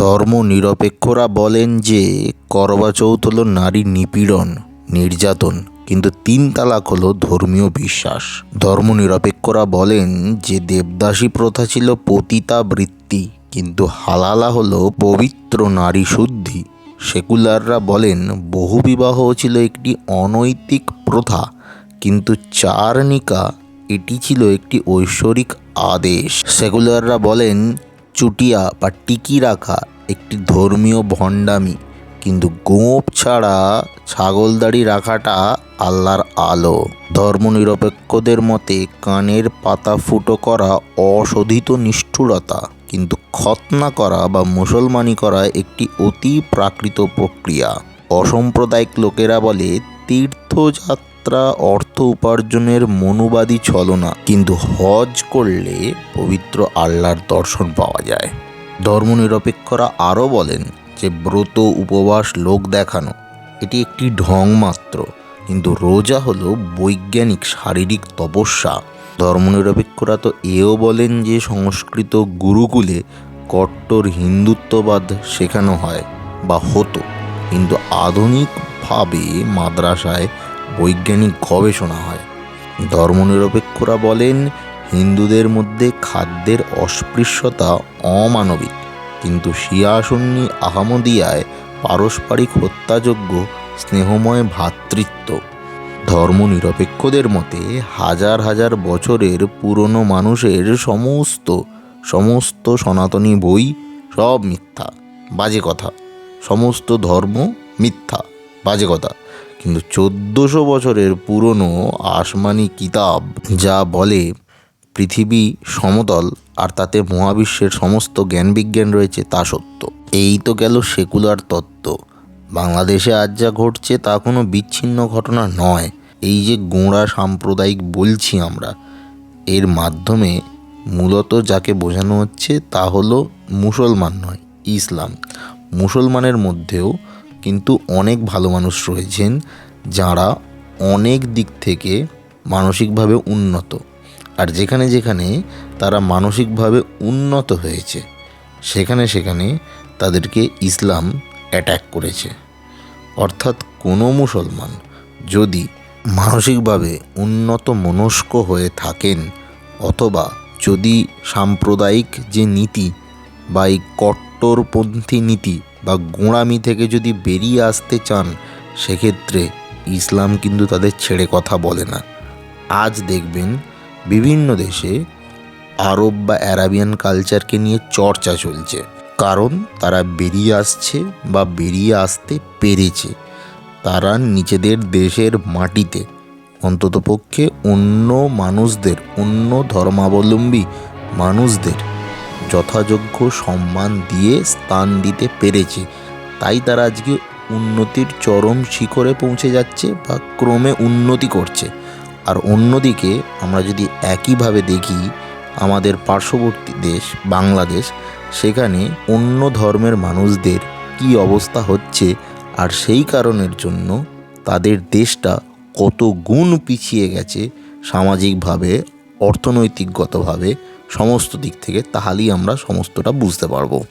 ধর্ম নিরপেক্ষরা বলেন যে, করবা চৌথ হলো নারী নিপীড়ন, নির্যাতন, কিন্তু তিন তালাক হলো ধর্মীয় বিশ্বাস। ধর্ম নিরপেক্ষরা বলেন যে, দেবদাসী প্রথা ছিল পতিতা বৃত্তি, কিন্তু হালালা হলো পবিত্র নারী শুদ্ধি। সেকুলাররা বলেন বহুবিবাহ ছিল একটি অনৈতিক প্রথা, কিন্তু চারণিকা, এটি ছিল একটি ঐশ্বরিক আদেশ। সেকুলাররা বলেন, চুটিয়া বা টিকি রাখা একটি ধর্মীয় ভণ্ডামি, কিন্তু গোপ ছাড়া ছাগলদাড়ি রাখাটা আল্লাহর আলো। ধর্মনিরপেক্ষদের মতে কানের পাতা ফুটো করা অশোধিত নিষ্ঠুরতা, কিন্তু খতনা করা বা মুসলমানি করা একটি অতি প্রাকৃত প্রক্রিয়া। অসাম্প্রদায়িক লোকেরা বলে, তীর্থযাত্রা অর্থ উপার্জনের মনুবাদী ছলনা, কিন্তু হজ করলে পবিত্র আল্লাহর দর্শন পাওয়া যায়। ধর্মনিরপেক্ষরা আরও বলেন যে ব্রত উপবাস লোক দেখানো, এটি একটি ঢং মাত্র, কিন্তু রোজা হলো বৈজ্ঞানিক শারীরিক তপস্যা। ধর্মনিরপেক্ষরা তো এও বলেন যে সংস্কৃত গুরুকুলে কট্টর হিন্দুত্ববাদ শেখানো হয় বা হতো, কিন্তু আধুনিকভাবে মাদ্রাসায় বৈজ্ঞানিক গবেষণা হয়। ধর্মনিরপেক্ষরা বলেন হিন্দুদের মধ্যে খাদ্যের অস্পৃশ্যতা অমানবিক। কিন্তু শিয়া সুন্নি আহমদিয়ায় পারস্পরিক হত্যাযোগ্য স্নেহময় ভ্রাতৃত্ব। ধর্মনিরপেক্ষদের মতে হাজার হাজার বছরের পুরনো মানুষের সমস্ত সমস্ত সনাতনী বই সব মিথ্যা, বাজে কথা। সমস্ত ধর্ম মিথ্যা, বাজে কথা। কিন্তু চোদ্দোশো বছরের পুরনো আসমানি কিতাব যা বলে পৃথিবী সমতল আর তাতে মহাবিশ্বের সমস্ত জ্ঞান বিজ্ঞান রয়েছে তা সত্য। এই তো গেল সেকুলার তত্ত্ব। বাংলাদেশে আজ যা ঘটছে তা কোনো বিচ্ছিন্ন ঘটনা নয়। এই যে গোঁড়া সাম্প্রদায়িক বলছি আমরা, এর মাধ্যমে মূলত যাকে বোঝানো হচ্ছে তা হলো মুসলমান নয়, ইসলাম। মুসলমানের মধ্যেও কিন্তু অনেক ভালো মানুষ রয়েছেন যারা অনেক দিক থেকে মানসিকভাবে উন্নত। আর যেখানে যেখানে তারা মানসিকভাবে উন্নত হয়েছে, সেখানে সেখানে তাদেরকে ইসলাম অ্যাট্যাক করেছে। অর্থাৎ কোনো মুসলমান যদি মানসিকভাবে উন্নত মনস্ক হয়ে থাকেন, অথবা যদি সাম্প্রদায়িক যে নীতি বা এই কট্টরপন্থী নীতি বা গোঁড়ামি থেকে যদি বেরিয়ে আসতে চান, সেক্ষেত্রে ইসলাম কিন্তু তাদের ছেড়ে কথা বলে না। আজ দেখবেন বিভিন্ন দেশে আরব বা অ্যারাবিয়ান কালচারকে নিয়ে চর্চা চলছে। কারণ তারা বেরিয়ে আসছে বা বেরিয়ে আসতে পেরেছে। তারা নিজেদের দেশের মাটিতে অন্ততপক্ষে অন্য মানুষদের, অন্য ধর্মাবলম্বী মানুষদের যথাযোগ্য সম্মান দিয়ে স্থান দিতে পেরেছে। তাই তারা আজকে উন্নতির চরম শিখরে পৌঁছে যাচ্ছে বা ক্রমে উন্নতি করছে। আর অন্যদিকে আমরা যদি একইভাবে দেখি আমাদের পার্শ্ববর্তী দেশ, বাংলাদেশ, সেখানে অন্য ধর্মের মানুষদের কি অবস্থা হচ্ছে আর সেই কারণের জন্য তাদের দেশটা কত গুণ পিছিয়ে গেছে সামাজিকভাবে, অর্থনৈতিকগতভাবে, সমস্ত দিক থেকে, তাহলেই আমরা সমস্তটা বুঝতে পারব।